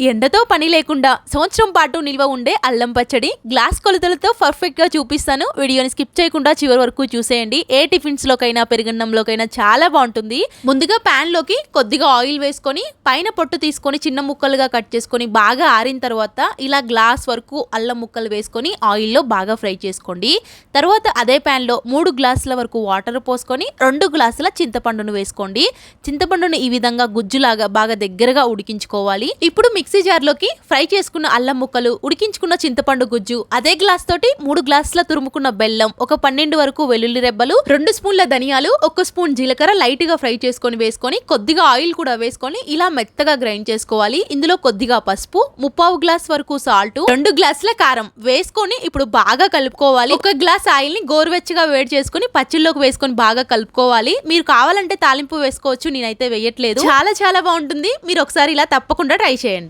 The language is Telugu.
ఎండతో పని లేకుండా సంవత్సరం పాటు నిల్వ ఉండే అల్లం పచ్చడి గ్లాస్ కొలతలతో పర్ఫెక్ట్గా చూపిస్తాను. వీడియోని స్కిప్ చేయకుండా చివరి వరకు చూసేయండి. ఏ టిఫిన్స్లోకైనా పెరుగన్నంలోకైనా చాలా బాగుంటుంది. ముందుగా ప్యాన్లోకి కొద్దిగా ఆయిల్ వేసుకొని పైన పొట్టు తీసుకొని చిన్న ముక్కలుగా కట్ చేసుకొని బాగా ఆరిన తర్వాత ఇలా గ్లాస్ వరకు అల్లం ముక్కలు వేసుకొని ఆయిల్లో బాగా ఫ్రై చేసుకోండి. తర్వాత అదే ప్యాన్లో మూడు గ్లాసుల వరకు వాటర్ పోసుకొని రెండు గ్లాసుల చింతపండును వేసుకోండి. చింతపండును ఈ విధంగా గుజ్జులాగా బాగా దగ్గరగా ఉడికించుకోవాలి. ఇప్పుడు మిక్సీ జార్లోకి ఫ్రై చేసుకున్న అల్లం ముక్కలు ఉడికించుకున్న చింతపండు గుజ్జు అదే గ్లాస్ తోటి మూడు గ్లాసుల తురుముకున్న బెల్లం ఒక పన్నెండు వరకు వెల్లుల్లి రెబ్బలు రెండు స్పూన్ల ధనియాలు ఒక స్పూన్ జీలకర్ర లైట్గా ఫ్రై చేసుకొని వేసుకొని కొద్దిగా ఆయిల్ కూడా వేసుకొని ఇలా మెత్తగా గ్రైండ్ చేసుకోవాలి. ఇందులో కొద్దిగా పసుపు ముప్పావు గ్లాస్ వరకు సాల్ట్ రెండు గ్లాసుల కారం వేసుకొని ఇప్పుడు బాగా కలుపుకోవాలి. ఒక గ్లాస్ ఆయిల్ని గోరువెచ్చగా వేడి చేసుకుని పచ్చిల్లోకి వేసుకొని బాగా కలుపుకోవాలి. మీరు కావాలంటే తాలింపు వేసుకోవచ్చు నేనైతే వేయట్లేదు. చాలా చాలా బాగుంటుంది. మీరు ఒకసారి ఇలా తప్పకుండా ట్రై చేయండి.